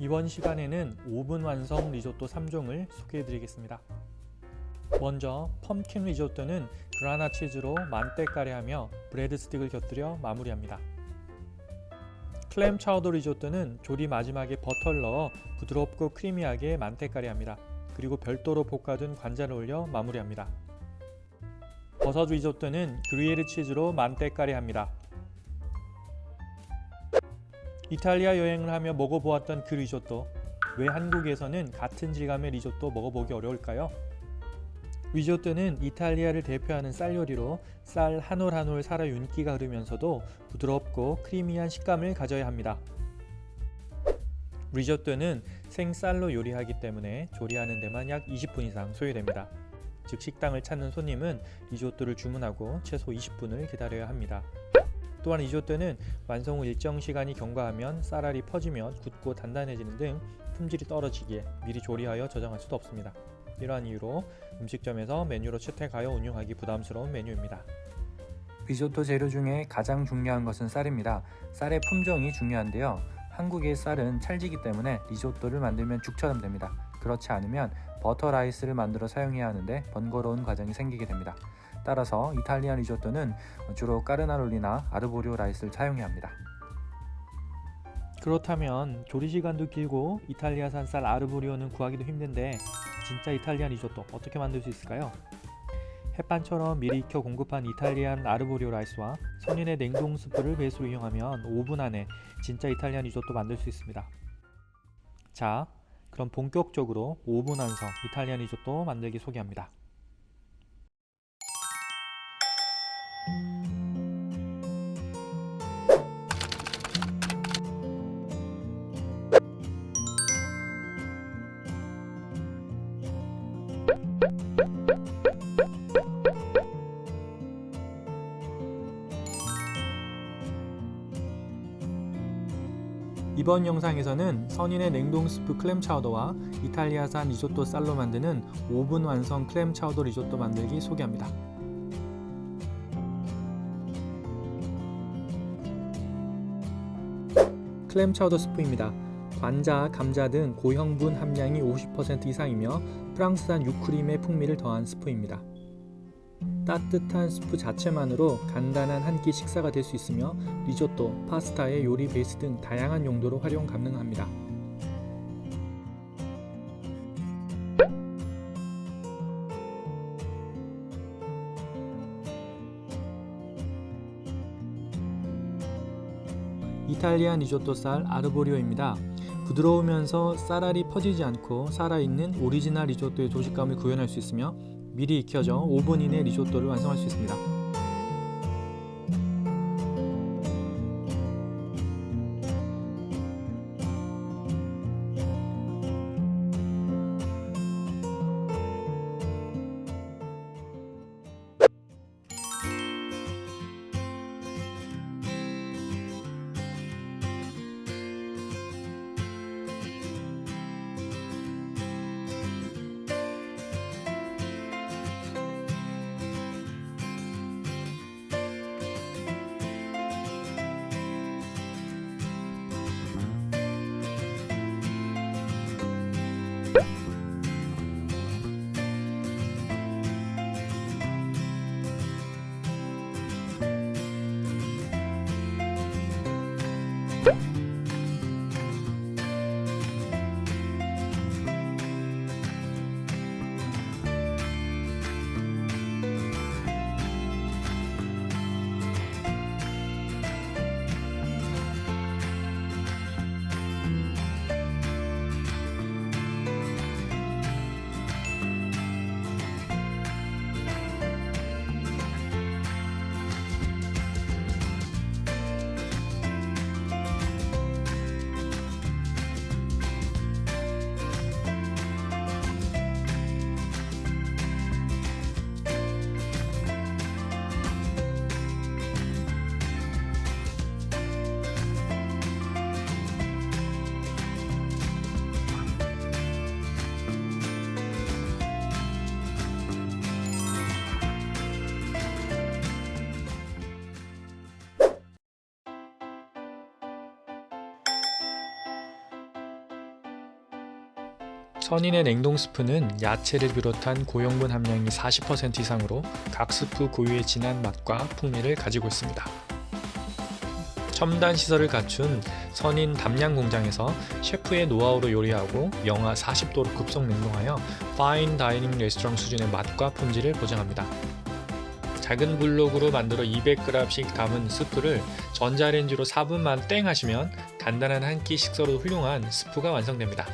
이번 시간에는 5분 완성 리조또 3종을 소개해 드리겠습니다. 먼저 펌킨 리조또는 그라나 치즈로 만때까리하며 브레드 스틱을 곁들여 마무리합니다. 클램 차우더 리조또는 조리 마지막에 버터를 넣어 부드럽고 크리미하게 만때까리합니다. 그리고 별도로 볶아둔 관자를 올려 마무리합니다. 버섯 리조또는 그루이에르 치즈로 만때까리합니다. 이탈리아 여행을 하며 먹어보았던 그 리조또 왜 한국에서는 같은 질감의 리조또 먹어보기 어려울까요? 리조또는 이탈리아를 대표하는 쌀 요리로 쌀 한 올 한 올 살아 윤기가 흐르면서도 부드럽고 크리미한 식감을 가져야 합니다. 리조또는 생쌀로 요리하기 때문에 조리하는 데만 약 20분 이상 소요됩니다. 즉 식당을 찾는 손님은 리조또를 주문하고 최소 20분을 기다려야 합니다. 또한 리조또는 완성 후 일정 시간이 경과하면 쌀알이 퍼지며 굳고 단단해지는 등 품질이 떨어지기에 미리 조리하여 저장할 수도 없습니다. 이러한 이유로 음식점에서 메뉴로 채택하여 운영하기 부담스러운 메뉴입니다. 리조또 재료 중에 가장 중요한 것은 쌀입니다. 쌀의 품종이 중요한데요. 한국의 쌀은 찰지기 때문에 리조또를 만들면 죽처럼 됩니다. 그렇지 않으면 버터 라이스를 만들어 사용해야 하는데 번거로운 과정이 생기게 됩니다. 따라서 이탈리안 리조또는 주로 까르나롤리나 아르보리오 라이스를 사용해야 합니다. 그렇다면 조리 시간도 길고 이탈리아산 쌀 아르보리오는 구하기도 힘든데 진짜 이탈리안 리조또 어떻게 만들 수 있을까요? 햇반처럼 미리 익혀 공급한 이탈리안 아르보리오 라이스와 선인의 냉동 스프를 베이스로 이용하면 5분 안에 진짜 이탈리안 리조또 만들 수 있습니다. 자, 그럼 본격적으로 5분 완성 이탈리안 리조또 만들기 소개합니다. 이번 영상에서는 선인의 냉동 스프 클램 차우더와 이탈리아산 리조또 쌀로 만드는 5분 완성 클램 차우더 리조또 만들기 소개합니다. 클램 차우더 스프입니다. 관자, 감자 등 고형분 함량이 50% 이상이며 프랑스산 유크림의 풍미를 더한 스프입니다. 따뜻한 스프 자체만으로 간단한 한 끼 식사가 될 수 있으며 리조또, 파스타의 요리 베이스 등 다양한 용도로 활용 가능합니다. 이탈리안 리조또 쌀 아르보리오입니다. 부드러우면서 쌀알이 퍼지지 않고 살아있는 오리지널 리조또의 조식감을 구현할 수 있으며 미리 익혀져 5분 이내 리조또를 완성할 수 있습니다. 선인의 냉동 스프는 야채를 비롯한 고용분 함량이 40% 이상으로 각 스프 고유의 진한 맛과 풍미를 가지고 있습니다. 첨단 시설을 갖춘 선인 담양 공장에서 셰프의 노하우로 요리하고 영하 40도로 급속 냉동하여 파인 다이닝 레스토랑 수준의 맛과 품질을 보장합니다. 작은 블록으로 만들어 200g씩 담은 스프를 전자레인지로 4분만 땡 하시면 간단한 한 끼 식사로 훌륭한 스프가 완성됩니다.